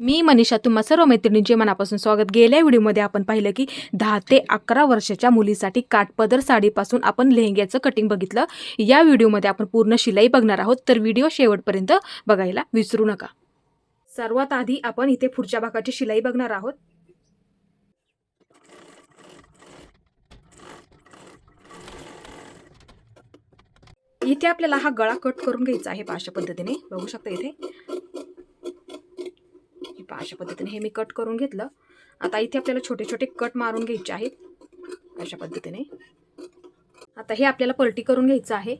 मी मनीषा तुम्हा सर्व मैत्रिणींचे मनापासून स्वागत. गेल्या व्हिडिओमध्ये आपण पाहिलं की दहा ते अकरा वर्षाच्या मुलीसाठी काटपदर साडीपासून आपण लेहंग्याचं कटिंग बघितलं. या व्हिडिओमध्ये आपण पूर्ण शिलाई बघणार आहोत. तर व्हिडिओ शेवटपर्यंत बघायला विसरू नका. सर्वात आधी आपण इथे पुढच्या भागाची शिलाई बघणार आहोत. इथे आपल्याला हा गळा कट करून घ्यायचा आहे अशा पद्धतीने. बघू शकता इथे. पहा अशा पद्धतीने हे मी कट करून घेतलं. आता इथे आपल्याला छोटे छोटे कट मारून घ्यायचे आहेत. अशा पद्धतीने. आता हे आपल्याला पलटी करून घ्यायचं आहे.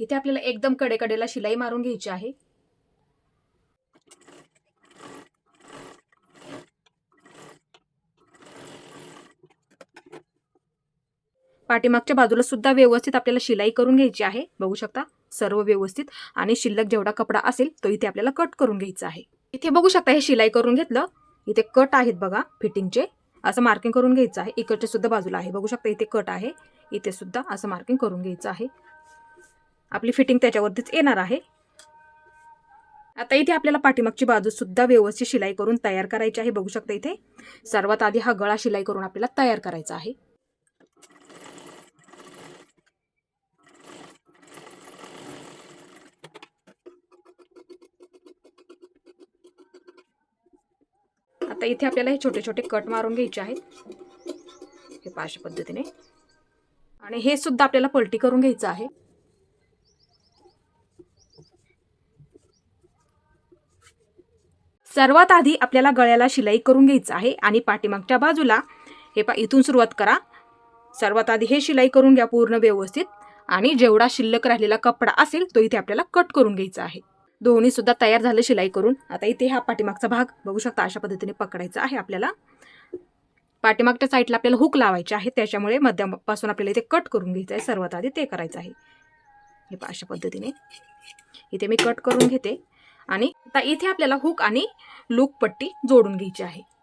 इथे आपल्याला एकदम कडेकडेला शिलाई मारून घ्यायची आहे. पाठीमागच्या बाजूला सुद्धा व्यवस्थित आपल्याला शिलाई करून घ्यायची आहे. बघू शकता सर्व व्यवस्थित आणि शिल्लक जेवढा कपडा असेल तो इथे आपल्याला कट करून घ्यायचा आहे. इथे बघू शकता हे शिलाई करून घेतलं. इथे कट आहेत बघा फिटिंगचे. असं मार्किंग करून घ्यायचं आहे. इकडच्या सुद्धा बाजूला आहे. बघू शकता इथे कट आहे. इथे सुद्धा असं मार्किंग करून घ्यायचं आहे. आपली फिटिंग त्याच्यावरतीच येणार आहे. आता इथे आपल्याला पाठीमागची बाजू सुद्धा व्यवस्थित शिलाई करून तयार करायची आहे. बघू शकता इथे. सर्वात आधी हा गळा शिलाई करून आपल्याला तयार करायचा आहे. आता इथे आपल्याला हे छोटे छोटे कट मारून घ्यायचे आहेत. हे पहा अशा पद्धतीने. आणि हे सुद्धा आपल्याला पलटी करून घ्यायचं आहे. सर्वात आधी आपल्याला गळ्याला शिलाई करून घ्यायचं आहे आणि पाठीमागच्या बाजूला हे पा इथून सुरुवात करा. सर्वात आधी हे शिलाई करून घ्या पूर्ण व्यवस्थित. आणि जेवढा शिल्लक राहिलेला कपडा असेल तो इथे आपल्याला कट करून घ्यायचा आहे. दोन्ही सुद्धा तयार झालं शिलाई करून. आता इथे हा पाठीमागचा भाग बघू शकता अशा पद्धतीने पकडायचा आहे आपल्याला. पाठीमागच्या साईडला आपल्याला हुक लावायचे आहे त्याच्यामुळे मध्यापासून आपल्याला इथे कट करून घ्यायचं आहे. सर्वात आधी ते करायचं आहे. हे अशा पद्धतीने. इथे मी कट करून घेते. आणि आता इथे आपल्याला हुक आणि लूक पट्टी जोडून घ्यायची आहे.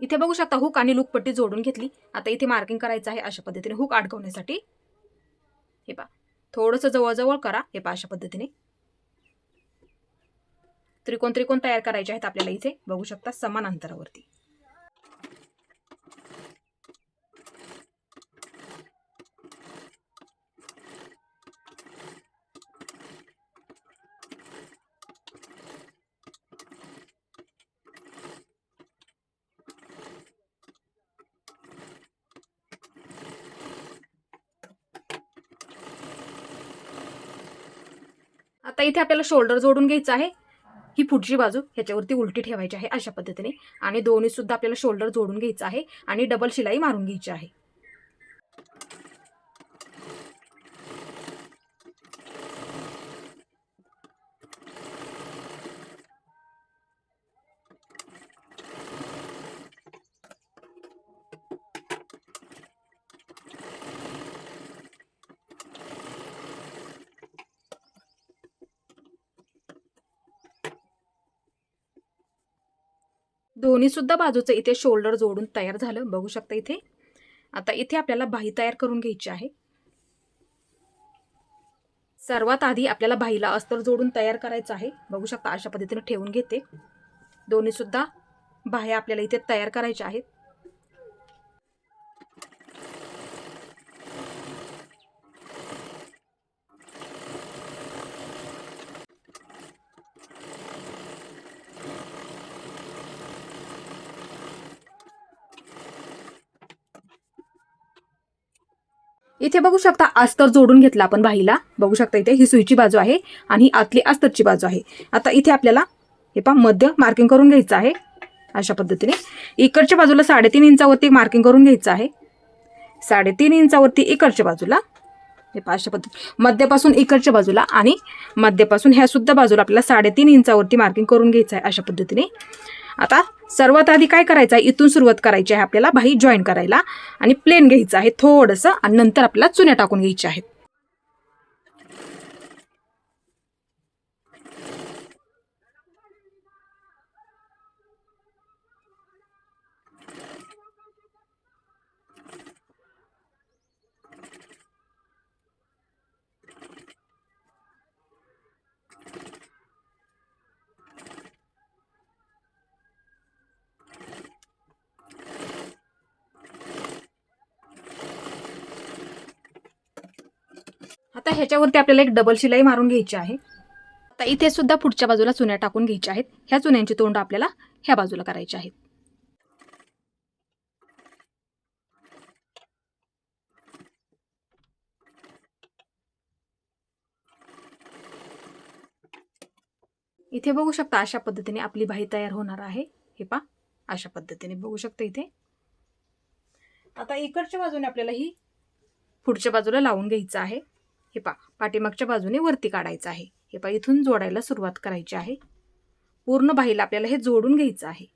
इथे बघू शकता हुक आणि लूक पट्टी जोडून घेतली. आता इथे मार्किंग करायचं आहे अशा पद्धतीने हुक अडकवण्यासाठी. हे पा थोडंसं जवळजवळ करा. हे पा अशा पद्धतीने. त्रिकोण त्रिकोण तयार करायचे आहेत आपल्याला इथे. बघू शकता समान अंतरावरती. आता इथे आपल्याला शोल्डर जोडून घ्यायचं आहे. ही पुढची बाजू ह्याच्यावरती उलटी ठेवायची आहे अशा पद्धतीने. आणि दोन्ही सुद्धा आपल्याला शोल्डर जोडून घ्यायचं आहे आणि डबल शिलाई मारून घ्यायची आहे. दोन्ही सुद्धा बाजूचं इथे शोल्डर जोडून तयार झालं. बघू शकता इथे. आता इथे आपल्याला बाही तयार करून घ्यायची आहे. सर्वात आधी आपल्याला बाहीला अस्तर जोडून तयार करायचं आहे. बघू शकता अशा पद्धतीने ठेवून घेते. दोन्ही सुद्धा बाह्या आपल्याला इथे तयार करायच्या आहेत. इथे बघू शकता अस्तर जोडून घेतला आपण बाहीला. बघू शकता इथे ही सुईची बाजू आहे आणि ही आतली अस्तरची बाजू आहे. आता इथे आपल्याला हे पहा मध्य मार्किंग करून घ्यायचं आहे. अशा पद्धतीने. इकडच्या बाजूला साडेतीन इंचावरती मार्किंग करून घ्यायचं आहे. साडेतीन इंचावरती इकडच्या बाजूला. हे पाचशे पद्धती. मध्यापासून इकडच्या बाजूला आणि मध्यापासून ह्यासुद्धा बाजूला आपल्याला साडेतीन इंचावरती मार्किंग करून घ्यायचं आहे अशा पद्धतीने. आता सर्वात आधी काय करायचं आहे? इथून सुरुवात करायची आहे आपल्याला बाही जॉईन करायला आणि प्लेन घ्यायचं आहे थोडंसं आणि नंतर आपल्याला चुन्या टाकून घ्यायच्या आहेत. आता ह्याच्यावरती आपल्याला एक डबल शिलाई मारून घ्यायची आहे. आता इथे सुद्धा पुढच्या बाजूला चुन्या टाकून घ्यायच्या आहेत. ह्या चुन्यांची तोंड आपल्याला ह्या बाजूला करायची आहेत. इथे बघू शकता अशा पद्धतीने आपली बाही तयार होणार आहे. हे पा अशा पद्धतीने बघू शकता इथे. आता इकडच्या बाजूने आपल्याला ही पुढच्या बाजूला लावून घ्यायचं आहे. हे पा पाठीमागच्या बाजूने वरती काढायचं आहे. हे पा इथून जोडायला सुरुवात करायची आहे. पूर्ण बाहीला आपल्याला हे जोडून घ्यायचं आहे.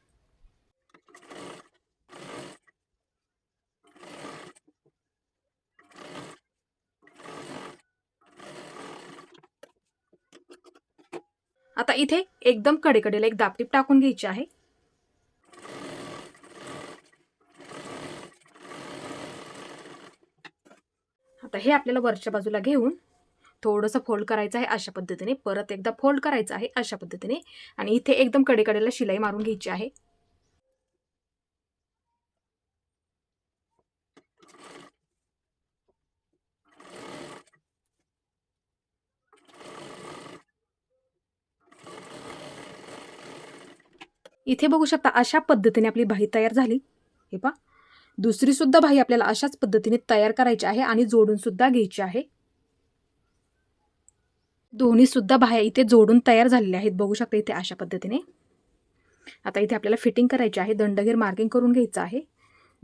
आता इथे एकदम कडेकडेला एक दापटीप टाकून घ्यायची आहे. आता हे आपल्याला वरच्या बाजूला घेऊन थोडंसं फोल्ड करायचं आहे अशा पद्धतीने. परत एकदा फोल्ड करायचं आहे अशा पद्धतीने. आणि इथे एकदम कडेकडेला शिलाई मारून घ्यायची आहे. इथे बघू शकता अशा पद्धतीने आपली बाही तयार झाली. हे पा दुसरी सुद्धा बाही आपल्याला अशाच पद्धतीने तयार करायची आहे आणि जोडून सुद्धा घ्यायची आहे. दोन्ही सुद्धा बाह्या इथे जोडून तयार झालेल्या आहेत. बघू शकता इथे अशा पद्धतीने. आता इथे आपल्याला फिटिंग करायची आहे. दंडगीर मार्किंग करून घ्यायचं आहे.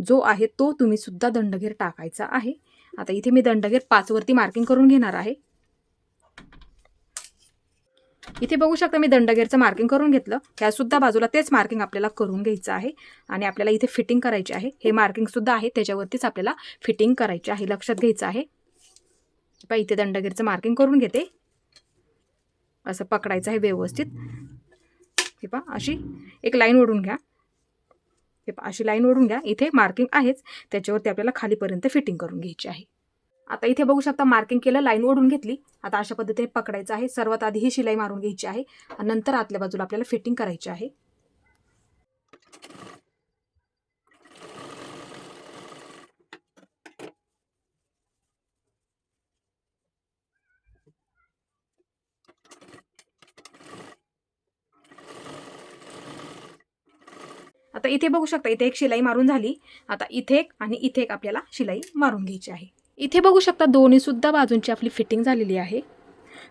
जो आहे तो तुम्ही सुद्धा दंडगीर टाकायचा आहे. आता इथे मी दंडगीर पाचवरती मार्किंग करून घेणार आहे. इथे बघू शकता मी दंडगेरचं मार्किंग करून घेतलं. ह्या सुद्धा बाजूला तेच मार्किंग आपल्याला करून घ्यायचं आहे. आणि आपल्याला इथे फिटिंग करायची आहे. हे मार्किंग सुद्धा आहे. त्याच्यावरतीच आपल्याला फिटिंग करायची आहे. लक्षात घ्यायचं आहे. पहा इथे दंडगेरचं मार्किंग करून घेते. असं पकडायचं आहे व्यवस्थित. हे पहा अशी एक लाईन ओढून घ्या. हे पा अशी लाईन ओढून घ्या. इथे मार्किंग आहेच. त्याच्यावरती आपल्याला खालीपर्यंत फिटिंग करून घ्यायची आहे. आता इथे बघू शकता मार्किंग केलं लाईन ओढून घेतली. आता अशा पद्धतीने पकडायचं आहे. सर्वात आधी ही शिलाई मारून घ्यायची आहे. आणि नंतर आतल्या बाजूला आपल्याला फिटिंग करायची आहे. आता इथे बघू शकता इथे एक शिलाई मारून झाली. आता इथे एक आणि इथे एक आपल्याला शिलाई मारून घ्यायची आहे. इथे बघू शकता दोन्ही सुद्धा बाजूंची आपली फिटिंग झालेली आहे.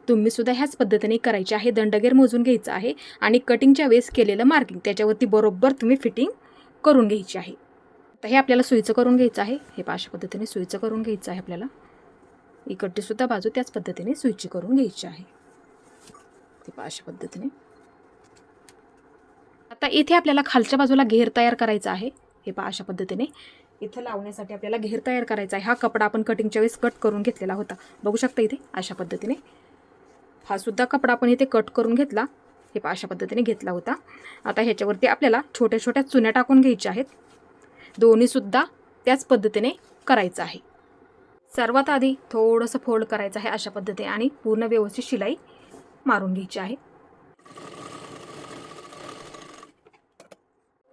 तुम्ही सुद्धा ह्याच पद्धतीने करायचे आहे. दंडगेर मोजून घ्यायचं आहे आणि कटिंगच्या वेळेस केलेलं मार्किंग त्याच्यावरती बरोबर तुम्ही फिटिंग करून घ्यायची आहे. तर हे आपल्याला सुईचं करून घ्यायचं आहे. हे अशा पद्धतीने सुईचं करून घ्यायचं आहे आपल्याला. इकडचीसुद्धा बाजू त्याच पद्धतीने सुईची करून घ्यायची आहे. ते अशा पद्धतीने. आता इथे आपल्याला खालच्या बाजूला घेर तयार करायचा आहे. हे पहा अशा पद्धतीने. इथं लावण्यासाठी आपल्याला घेर तयार करायचा आहे. हा कपडा आपण कटिंगच्या वेळेस कट करून घेतलेला होता. बघू शकता इथे अशा पद्धतीने. हा सुद्धा कपडा आपण इथे कट करून घेतला. हे अशा पद्धतीने घेतला होता. आता ह्याच्यावरती आपल्याला छोट्या छोट्या चुन्या टाकून घ्यायच्या आहेत. दोन्हीसुद्धा त्याच पद्धतीने करायचं आहे. सर्वात आधी थोडंसं फोल्ड करायचं आहे अशा पद्धतीने आणि पूर्ण व्यवस्थित शिलाई मारून घ्यायची आहे.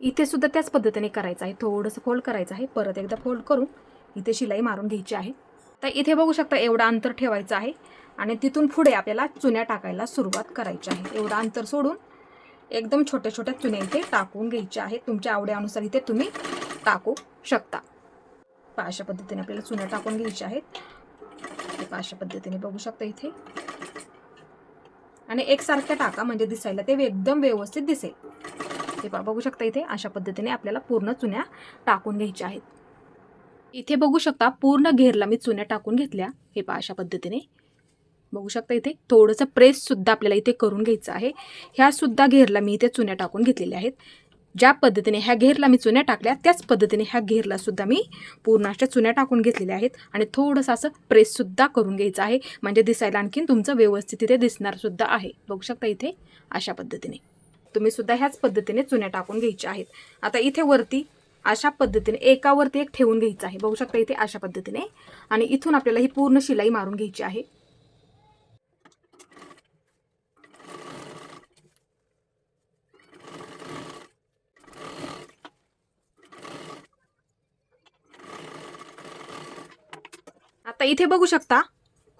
इथे सुद्धा त्याच पद्धतीने करायचं आहे. थोडंसं फोल्ड करायचं आहे. परत एकदा फोल्ड करून इथे शिलाई मारून घ्यायची आहे. तर इथे बघू शकता एवढं अंतर ठेवायचं आहे. आणि तिथून पुढे आपल्याला चुन्या टाकायला सुरुवात करायची आहे. एवढं अंतर सोडून एकदम छोट्या छोट्या चुन्या इथे टाकून घ्यायच्या आहेत. तुमच्या आवड्यानुसार इथे तुम्ही टाकू शकता. अशा पद्धतीने आपल्याला चुन्या टाकून घ्यायच्या आहेत. अशा पद्धतीने बघू शकता इथे. आणि एकसारख्या टाका म्हणजे दिसायला ते एकदम व्यवस्थित दिसेल. हे पहा बघू शकता इथे. अशा पद्धतीने आपल्याला पूर्ण चुन्या टाकून घ्यायच्या आहेत. इथे बघू शकता पूर्ण घेरला मी चुन्या टाकून घेतल्या. हे पहा अशा पद्धतीने. बघू शकता इथे थोडंसं प्रेससुद्धा आपल्याला इथे करून घ्यायचं आहे. ह्यासुद्धा घेरला मी इथे चुन्या टाकून घेतलेल्या आहेत. ज्या पद्धतीने ह्या घेरला मी चुन्या टाकल्या त्याच पद्धतीने ह्या घेरला सुद्धा मी पूर्ण अशा चुन्या टाकून घेतलेल्या आहेत. आणि थोडंसं असं प्रेससुद्धा करून घ्यायचं आहे. म्हणजे दिसायला आणखीन तुमचं व्यवस्थित इथे दिसणारसुद्धा आहे. बघू शकता इथे अशा पद्धतीने. तुम्ही सुद्धा ह्याच पद्धतीने चुन्या टाकून घ्यायच्या आहेत. आता इथे वरती अशा पद्धतीने एकावरती एक ठेवून घ्यायचं आहे. बघू शकता इथे अशा पद्धतीने. आणि इथून आपल्याला ही पूर्ण शिलाई मारून घ्यायची आहे. आता इथे बघू शकता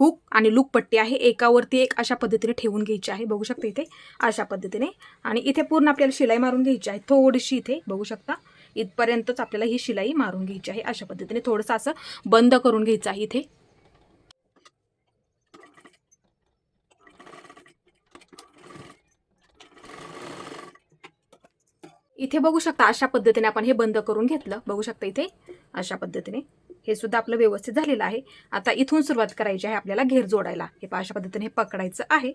हुक आणि लूक पट्टी आहे. एकावरती एक अशा पद्धतीने ठेवून घ्यायची आहे. बघू शकता इथे अशा पद्धतीने. आणि इथे पूर्ण आपल्याला शिलाई मारून घ्यायची आहे. थोडीशी इथे बघू शकता. इथपर्यंतच आपल्याला ही शिलाई मारून घ्यायची आहे. अशा पद्धतीने थोडंसं असं बंद करून घ्यायचं आहे इथे. इथे बघू शकता अशा पद्धतीने आपण हे बंद करून घेतलं. बघू शकता इथे अशा पद्धतीने. हे सुद्धा आपलं व्यवस्थित झालेलं आहे. आता इथून सुरुवात करायची आहे आपल्याला घेर जोडायला. हे अशा पद्धतीने हे पकडायचं आहे.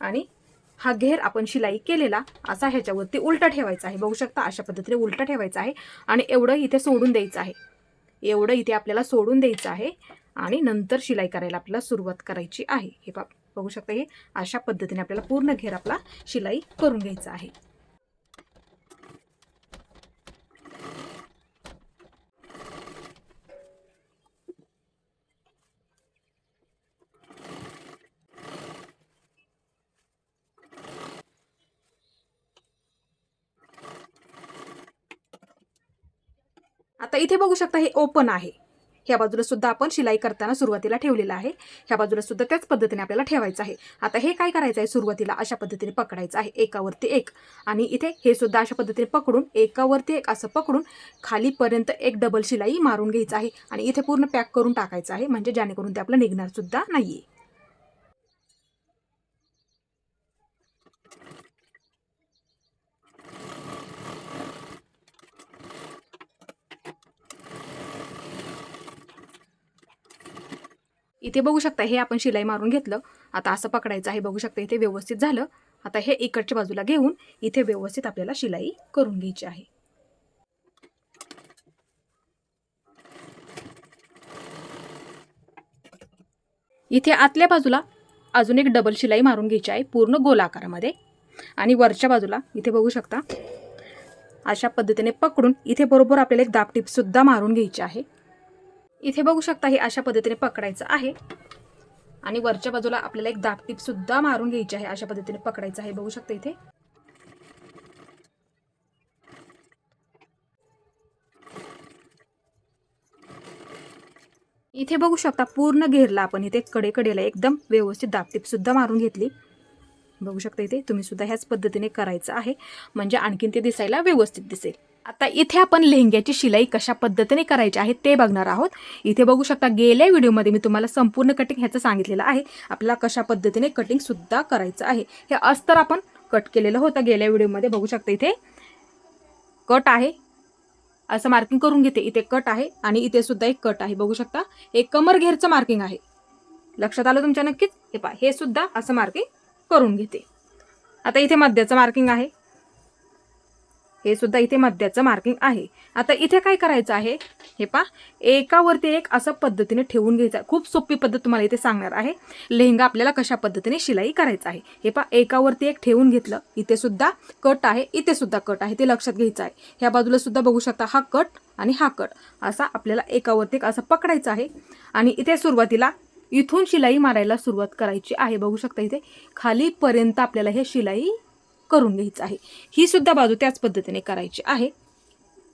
आणि हा घेर आपण शिलाई केलेला असा ह्याच्यावरती उलटा ठेवायचा आहे. बघू शकता अशा पद्धतीने उलटा ठेवायचा आहे. आणि एवढं इथे सोडून द्यायचं आहे. एवढं इथे आपल्याला सोडून द्यायचं आहे. आणि नंतर शिलाई करायला आपल्याला सुरुवात करायची आहे. हे बघू शकता हे अशा पद्धतीने आपल्याला पूर्ण घेर आपला शिलाई करून घ्यायचा आहे. आता इथे बघू शकता हे ओपन आहे. ह्या बाजूला सुद्धा आपण शिलाई करताना सुरुवातीला ठेवलेलं आहे. ह्या बाजूला सुद्धा त्याच पद्धतीने आपल्याला ठेवायचं आहे. आता हे काय करायचं आहे? सुरुवातीला अशा पद्धतीने पकडायचं आहे. एकावरती एक. आणि इथे हे सुद्धा अशा पद्धतीने पकडून एकावरती एक असं पकडून खालीपर्यंत एक डबल शिलाई मारून घ्यायचं आहे. आणि इथे पूर्ण पॅक करून टाकायचं आहे. म्हणजे जेणेकरून ते आपलं निघणार सुद्धा नाहीये. इथे बघू शकता हे आपण शिलाई मारून घेतलं. आता असं पकडायचं आहे बघू शकता इथे व्यवस्थित झालं. आता हे इकडच्या बाजूला घेऊन इथे व्यवस्थित आपल्याला शिलाई करून घ्यायची आहे. इथे आतल्या बाजूला अजून एक डबल शिलाई मारून घ्यायची आहे पूर्ण गोल आकारामध्ये आणि वरच्या बाजूला इथे बघू शकता अशा पद्धतीने पकडून इथे बरोबर आपल्याला एक दापटीपसुद्धा मारून घ्यायची आहे. इथे बघू शकता हे अशा पद्धतीने पकडायचं आहे. आणि वरच्या बाजूला आपल्याला एक दाबटीप सुद्धा मारून घ्यायची आहे अशा पद्धतीने पकडायचं आहे. बघू शकता इथे. इथे बघू शकता पूर्ण घेरला आपण. इथे कडेकडेला एकदम व्यवस्थित दाबटीप सुद्धा मारून घेतली. बघू शकता इथे तुम्ही सुद्धा ह्याच पद्धतीने करायचं आहे. म्हणजे आणखीन ते दिसायला व्यवस्थित दिसेल. आता इथे आपण लेहंग्याची शिलाई कशा पद्धतीने करायची आहे ते बघणार आहोत. इथे बघू शकता गेल्या व्हिडिओमध्ये मी तुम्हाला संपूर्ण कटिंग ह्याचं सांगितलेलं आहे. आपल्याला कशा पद्धतीने कटिंग सुद्धा करायचं आहे. हे अस्तर आपण कट केलेलं होतं गेल्या व्हिडिओमध्ये. बघू शकता इथे कट आहे. असं मार्किंग करून घेते. इथे कट आहे आणि इथे सुद्धा एक कट आहे. बघू शकता. एक कमर घेरचं मार्किंग आहे. लक्षात आलं तुमच्या नक्कीच? हे पहा. हे सुद्धा असं मार्किंग करून घेते. आता इथे मध्याचं मार्किंग आहे. हे सुद्धा इथे मध्याचं मार्किंग आहे. आता इथे काय करायचं आहे? हे पा एकावरती एक असं पद्धतीने ठेवून घ्यायचं आहे. खूप सोपी पद्धत तुम्हाला इथे सांगणार आहे. लेहंगा आपल्याला कशा पद्धतीने शिलाई करायचं आहे? हे पा एकावरती एक ठेवून घेतलं. इथे सुद्धा कट आहे. इथे सुद्धा कट आहे. ते लक्षात घ्यायचं आहे. ह्या बाजूला सुद्धा बघू शकता हा कट आणि हा कट. असा आपल्याला एकावरती एक असं पकडायचं आहे. आणि इथे सुरुवातीला इथून शिलाई मारायला सुरुवात करायची आहे. बघू शकता इथे खालीपर्यंत आपल्याला हे शिलाई करून घ्यायचं आहे. ही सुद्धा बाजू त्याच पद्धतीने करायची आहे.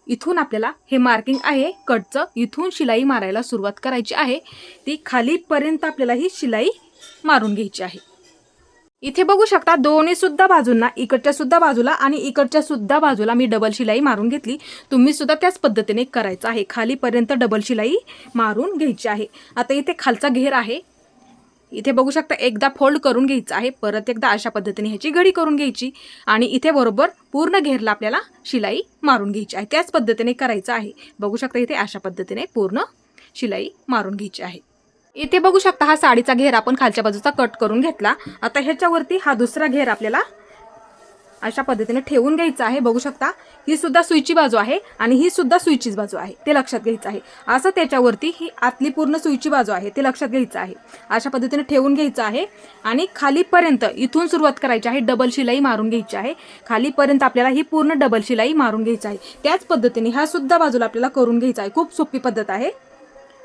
इथून आपल्याला हे मार्किंग आहे. कटचं इथून शिलाई मारायला सुरुवात करायची आहे. ती खालीपर्यंत आपल्याला ही शिलाई मारून घ्यायची आहे. इथे बघू शकता दोन्ही सुद्धा बाजूंना इकडच्या सुद्धा बाजूला आणि इकडच्या सुद्धा बाजूला मी डबल शिलाई मारून घेतली. तुम्ही सुद्धा त्याच पद्धतीने करायचं आहे. खालीपर्यंत डबल शिलाई मारून घ्यायची आहे. आता इथे खालचा घेर आहे. इथे बघू शकता एकदा फोल्ड करून घ्यायचं आहे. परत एकदा अशा पद्धतीने ह्याची घडी करून घ्यायची. आणि इथे बरोबर पूर्ण घेरला आपल्याला शिलाई मारून घ्यायची आहे. त्याच पद्धतीने करायचं आहे. बघू शकता इथे अशा पद्धतीने पूर्ण शिलाई मारून घ्यायची आहे. इथे बघू शकता हा साडीचा घेर आपण खालच्या बाजूचा कट करून घेतला. आता ह्याच्यावरती हा दुसरा घेर आपल्याला अशा पद्धतीने ठेवून घ्यायचा आहे. बघू शकता ही सुद्धा सुईची बाजू आहे आणि ही सुद्धा सुईचीच बाजू आहे. ते लक्षात घ्यायचं आहे. असं त्याच्यावरती ही आतली पूर्ण सुईची बाजू आहे. ते लक्षात घ्यायचं आहे. अशा पद्धतीने ठेवून घ्यायचं आहे आणि खालीपर्यंत इथून सुरुवात करायची आहे. डबल शिलाई मारून घ्यायची आहे. खालीपर्यंत आपल्याला ही पूर्ण डबल शिलाई मारून घ्यायची आहे. त्याच पद्धतीने ह्या सुद्धा बाजूला आपल्याला करून घ्यायचं आहे. खूप सोपी पद्धत आहे.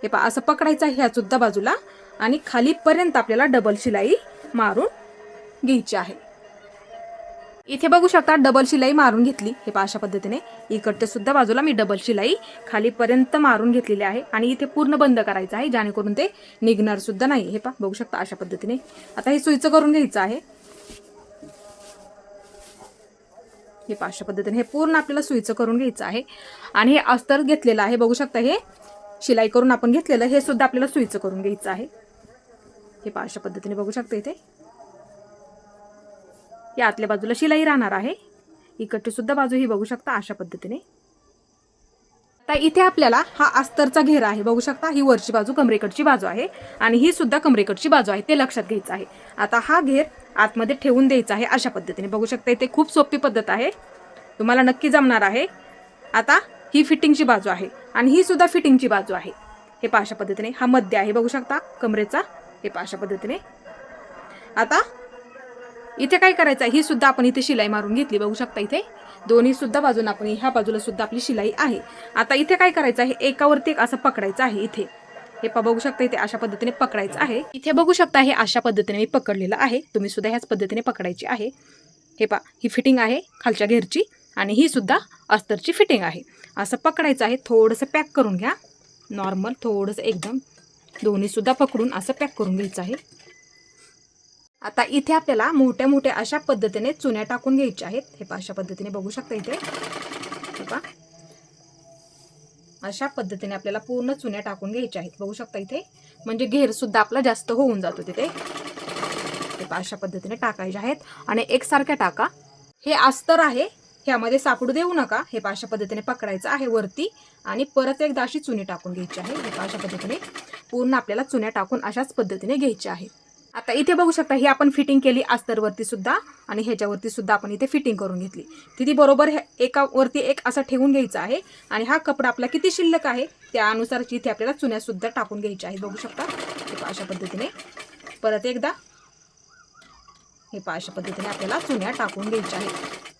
हे पा असं पकडायचं आहे ह्या सुद्धा बाजूला. आणि खालीपर्यंत आपल्याला डबल शिलाई मारून घ्यायची आहे. इथे बघू शकता डबल शिलाई मारून घेतली. हे पा अशा पद्धतीने. इकडच्या सुद्धा बाजूला मी डबल शिलाई खालीपर्यंत मारून घेतलेली आहे. आणि इथे पूर्ण बंद करायचं आहे जेणेकरून ते निघणार सुद्धा नाही. हे पा बघू शकता अशा पद्धतीने. आता हे सुईचं करून घ्यायचं आहे. हे पा अशा पद्धतीने हे पूर्ण आपल्याला सुईचं करून घ्यायचं आहे. आणि हे अस्तर घेतलेलं आहे. बघू शकता हे. शिलाई करून आपण घेतलेलं हे सुद्धा आपल्याला सुईचं करून घ्यायचं आहे. हे पहा अशा पद्धतीने बघू शकता इथे. या आतल्या बाजूला शिलाई राहणार आहे. इकडची सुद्धा बाजू ही बघू शकता अशा पद्धतीने. आता इथे आपल्याला हा अस्तरचा घेरा आहे. बघू शकता ही वरची बाजू कमरेकडची बाजू आहे आणि ही सुद्धा कमरेकडची बाजू आहे. ते लक्षात घ्यायचं आहे. आता हा घेर आतमध्ये ठेवून द्यायचा आहे अशा पद्धतीने. बघू शकता इथे खूप सोपी पद्धत आहे. तुम्हाला नक्की जमणार आहे. आता ही फिटिंगची बाजू आहे आणि ही सुद्धा फिटिंगची बाजू आहे. हे पाशा पद्धतीने. हा मध्य आहे बघू शकता. कमरेचा. हे पाशा पद्धतीने. आता इथे काय करायचं आहे? ही सुद्धा आपण इथे शिलाई मारून घेतली बघू शकता इथे. दोन्ही सुद्धा बाजून आपण ह्या बाजूला सुद्धा आपली शिलाई आहे. आता इथे काय करायचं आहे? एकावरती एक असं पकडायचं आहे इथे. हे बघू शकता इथे अशा पद्धतीने पकडायचं आहे. इथे बघू शकता हे अशा पद्धतीने मी पकडलेलं आहे. तुम्ही सुद्धा ह्याच पद्धतीने पकडायची आहे. हे पा ही फिटिंग आहे खालच्या घेरची आणि ही सुद्धा अस्तरची फिटिंग आहे. असं पकडायचं आहे थोडंसं पॅक करून घ्या. नॉर्मल थोडंसं एकदम. दोन्हीसुद्धा पकडून असं पॅक करून घ्यायचं आहे. आता इथे आपल्याला मोठ्या मोठ्या अशा पद्धतीने चुन्या टाकून घ्यायच्या आहेत. हे पहा अशा पद्धतीने बघू शकता इथे. हे पहा. अशा पद्धतीने आपल्याला पूर्ण चुन्या टाकून घ्यायच्या आहेत. बघू शकता इथे. म्हणजे घेरसुद्धा आपला जास्त होऊन जातो तिथे. हे पहा अशा पद्धतीने टाकायचे आहेत. आणि एकसारख्या टाका. हे अस्तर आहे. ह्यामध्ये सापडू देऊ नका. हे पाशा अशा पद्धतीने पकडायचं आहे वरती आणि परत एकदा अशी चुनी टाकून घ्यायची आहे. हे पहा अशा पद्धतीने पूर्ण आपल्याला चुन्या टाकून अशाच पद्धतीने घ्यायच्या आहेत आता इथे बघू शकता ही आपण फिटिंग केली अस्तरवरती सुद्धा आणि ह्याच्यावरती सुद्धा आपण इथे फिटिंग करून घेतली. तिथे बरोबर हे एकावरती एक असा ठेवून घ्यायचं आहे आणि हा कपडा आपला किती शिल्लक आहे त्यानुसार इथे आपल्याला चुन्या सुद्धा टाकून घ्यायच्या आहेत. बघू शकता हे अशा पद्धतीने परत एकदा हे पाशा अशा पद्धतीने आपल्याला चुन्या टाकून घ्यायच्या आहेत.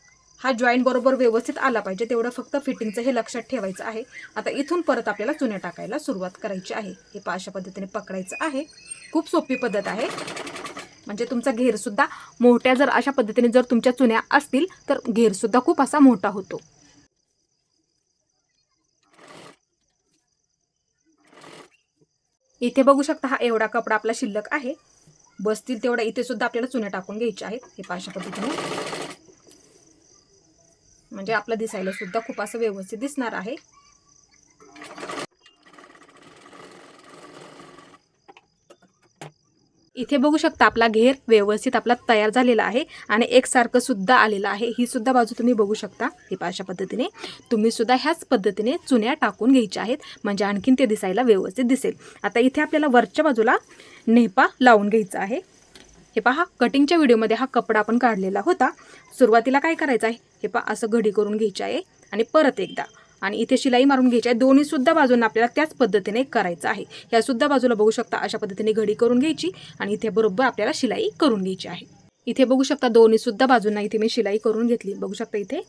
हा जॉईंट बरोबर व्यवस्थित आला पाहिजे. तेवढं फक्त फिटिंगचं हे लक्षात ठेवायचं आहे. आता इथून परत आपल्याला चुन्या टाकायला सुरुवात करायची आहे. हे पाशा अशा पद्धतीने पकडायचं आहे. खूप सोपी पद्धत आहे. म्हणजे तुमचा घेरसुद्धा मोठ्या जर अशा पद्धतीने जर तुमच्या चुन्या असतील तर घेरसुद्धा खूप असा मोठा होतो. इथे बघू शकता हा एवढा कपडा आपला शिल्लक आहे. बसतील तेवढा इथे सुद्धा आपल्याला चुन्या टाकून घ्यायच्या आहेत. हे पाशा अशा पद्धतीने. म्हणजे आपलं दिसायला सुद्धा खूप असं व्यवस्थित दिसणार आहे. इथे बघू शकता आपला घेर व्यवस्थित आपला तयार झालेला आहे आणि एकसारखं सुद्धा आलेलं आहे. ही सुद्धा बाजू तुम्ही बघू शकता. हे अशा पद्धतीने. तुम्ही सुद्धा ह्याच पद्धतीने चुन्या टाकून घ्यायच्या आहेत. म्हणजे आणखीन ते दिसायला व्यवस्थित दिसेल. आता इथे आपल्याला वरच्या बाजूला नेपा लावून घ्यायचा आहे. हे पहा कटिंगच्या व्हिडिओमध्ये हा कपडा आपण काढलेला होता. सुरुवातीला काय करायचं आहे? हे पहा असं घडी करून घ्यायची आहे आणि परत एकदा. आणि इथे शिलाई मारून घ्यायची आहे. दोन्हीसुद्धा बाजूंना आपल्याला त्याच पद्धतीने करायचं आहे. यासुद्धा बाजूला बघू शकता अशा पद्धतीने घडी करून घ्यायची आणि इथे बरोबर आपल्याला शिलाई करून घ्यायची आहे. इथे बघू शकता दोन्हीसुद्धा बाजूंना इथे मी शिलाई करून घेतली. बघू शकता इथे.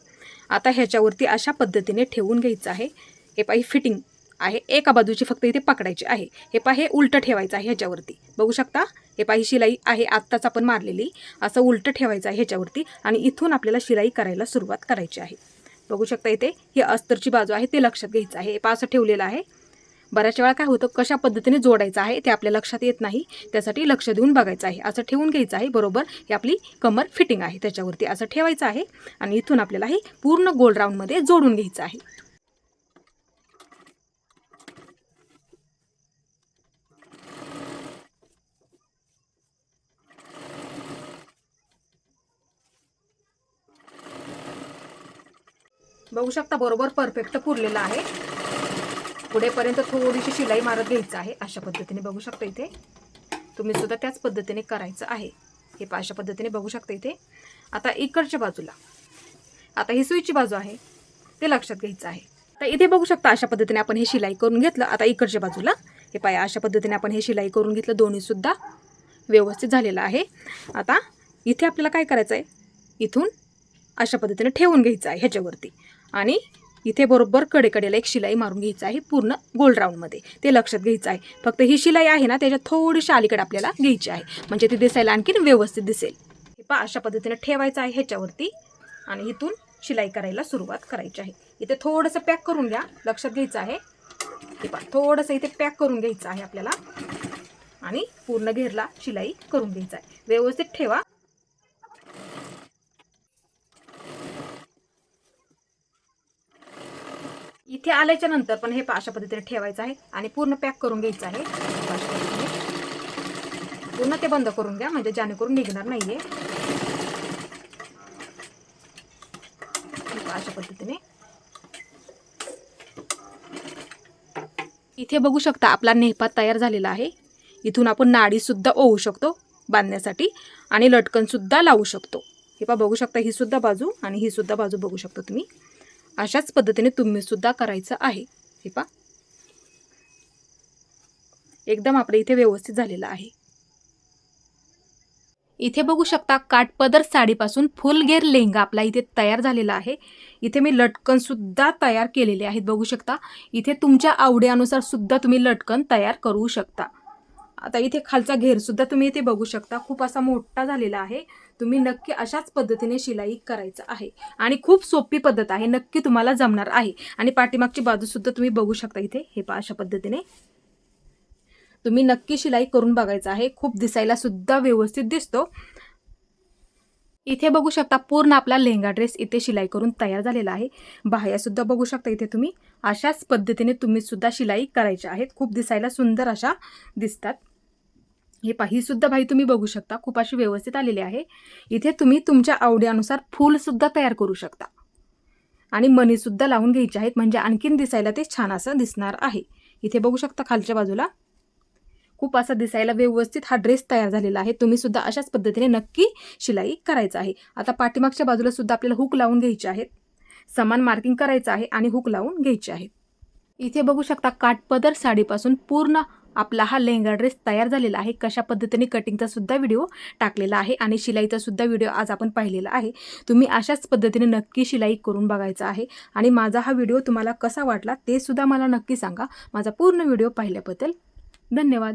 आता ह्याच्यावरती अशा पद्धतीने ठेवून घ्यायचं आहे. हे पहा फिटिंग आहे. एका बाजूची फक्त इथे पकडायची आहे. हे पा हे उलटं ठेवायचं आहे ह्याच्यावरती. बघू शकता? हे पा ही शिलाई आहे आत्ताच आपण मारलेली. असं उलटं ठेवायचं आहे ह्याच्यावरती आणि इथून आपल्याला शिलाई करायला सुरुवात करायची आहे. बघू शकता इथे ही अस्तरची बाजू आहे ते लक्षात घ्यायचं आहे. हे पा असं ठेवलेलं आहे. बऱ्याच वेळा काय होतं कशा पद्धतीने जोडायचं आहे ते आपल्या लक्षात येत नाही. त्यासाठी लक्ष देऊन बघायचं आहे. असं ठेवून घ्यायचं आहे बरोबर? ही आपली कमर फिटिंग आहे त्याच्यावरती. असं ठेवायचं आहे आणि इथून आपल्याला हे पूर्ण गोल राऊंडमध्ये जोडून घ्यायचं आहे. बघू शकता बरोबर परफेक्ट पुरलेला आहे. पुढेपर्यंत थोडीशी शिलाई मारत घ्यायचं आहे. अशा पद्धतीने बघू शकता इथे. तुम्ही सुद्धा त्याच पद्धतीने करायचं आहे. हे अशा पद्धतीने बघू शकता इथे. आता इकडच्या बाजूला. आता ही सुईची बाजू आहे. ते लक्षात घ्यायचं आहे. तर इथे बघू शकता अशा पद्धतीने आपण हे शिलाई करून घेतलं. आता इकडच्या बाजूला. हे पाया अशा पद्धतीने आपण हे शिलाई करून घेतलं. दोन्हीसुद्धा व्यवस्थित झालेलं आहे. आता इथे आपल्याला काय करायचं आहे इथून अशा पद्धतीने ठेवून घ्यायचं आहे ह्याच्यावरती. आणि इथे बरोबर कडेकडेला एक शिलाई मारून घ्यायचं आहे पूर्ण गोल राऊंडमध्ये ते लक्षात घ्यायचं आहे. फक्त ही शिलाई आहे ना त्याच्यात थोडीशी अलीकडे आपल्याला घ्यायची आहे. म्हणजे ती दिसायला आणखीन व्यवस्थित दिसेल. हे पहा अशा पद्धतीने ठेवायचं आहे ह्याच्यावरती आणि इथून शिलाई करायला सुरुवात करायची आहे. इथे थोडंसं पॅक करून घ्या. लक्षात घ्यायचं आहे. हे पा थोडंसं इथे पॅक करून घ्यायचं आहे आपल्याला. आणि पूर्ण घेरला शिलाई करून घ्यायचा आहे. व्यवस्थित ठेवा. इथे आल्याच्यानंतर पण हे अशा पद्धतीने ठेवायचं आहे आणि पूर्ण पॅक करून घ्यायचं आहे. पूर्ण ते बंद करून घ्या म्हणजे जेणेकरून निघणार नाहीये. अशा पद्धतीने. इथे बघू शकता आपला नेहपा तयार झालेला आहे. इथून आपण नाडी सुद्धा ओवू शकतो बांधण्यासाठी आणि लटकन सुद्धा लावू शकतो. हे पहा बघू शकता ही सुद्धा बाजू आणि ही सुद्धा बाजू बघू शकता तुम्ही. अशाच पद्धतीने तुम्ही सुद्धा करायचं आहे. हे पहा. एकदम आपल्या इथे व्यवस्थित झालेलं आहे. इथे बघू शकता काठपदर साडीपासून फुल घेर लेहंगा आपला इथे तयार झालेला आहे. इथे मी लटकन सुद्धा तयार केलेले आहेत. बघू शकता. इथे तुमच्या आवडीनुसार सुद्धा तुम्ही लटकन तयार करू शकता. आता इथे खालचा घेर सुद्धा तुम्ही इथे बघू शकता. खूप असा मोठा झालेला आहे. तुम्ही नक्की अशाच पद्धतीने शिलाई करायचं आहे. आणि खूप सोपी पद्धत आहे नक्की तुम्हाला जमणार आहे. आणि पाठीमागची बाजूसुद्धा तुम्ही बघू शकता इथे. हे पहा अशा पद्धतीने. तुम्ही नक्की शिलाई करून बघायचं आहे. खूप दिसायला सुद्धा व्यवस्थित दिसतो. इथे बघू शकता पूर्ण आपला लेहंगा ड्रेस इथे शिलाई करून तयार झालेला आहे. बाह्यासुद्धा बघू शकता इथे तुम्ही. अशाच पद्धतीने तुम्ही सुद्धा शिलाई करायच्या आहेत. खूप दिसायला सुंदर अशा दिसतात. हे पहा ही सुद्धा भाई तुम्ही बघू शकता खूप अशी व्यवस्थित आलेली आहे. इथे तुम्ही तुमच्या आवडीनुसार फूलसुद्धा तयार करू शकता. आणि मणीसुद्धा लावून घ्यायचे आहेत म्हणजे आणखीन दिसायला ते छान असं दिसणार आहे. इथे बघू शकता खालच्या बाजूला. खूप असा दिसायला व्यवस्थित हा ड्रेस तयार झालेला आहे. तुम्ही सुद्धा अशाच पद्धतीने नक्की शिलाई करायचं आहे. आता पाठीमागच्या बाजूला सुद्धा आपल्याला हुक लावून घ्यायचे आहेत. समान मार्किंग करायचं आहे आणि हुक लावून घ्यायचे आहेत. इथे बघू शकता काठपदर साडीपासून पूर्ण आपला हा लेहंगा ड्रेस तयार झालेला आहे. कशा पद्धतीने कटिंगचा सुद्धा व्हिडिओ टाकलेला आहे आणि शिलाईचा सुद्धा व्हिडिओ आज आपण पाहिलेला आहे. तुम्ही अशाच पद्धतीने नक्की शिलाई करून बघायचा आहे. आणि माझा हा व्हिडिओ तुम्हाला कसा वाटला ते सुद्धा मला नक्की सांगा. माझा पूर्ण व्हिडिओ पाहिल्याबद्दल धन्यवाद.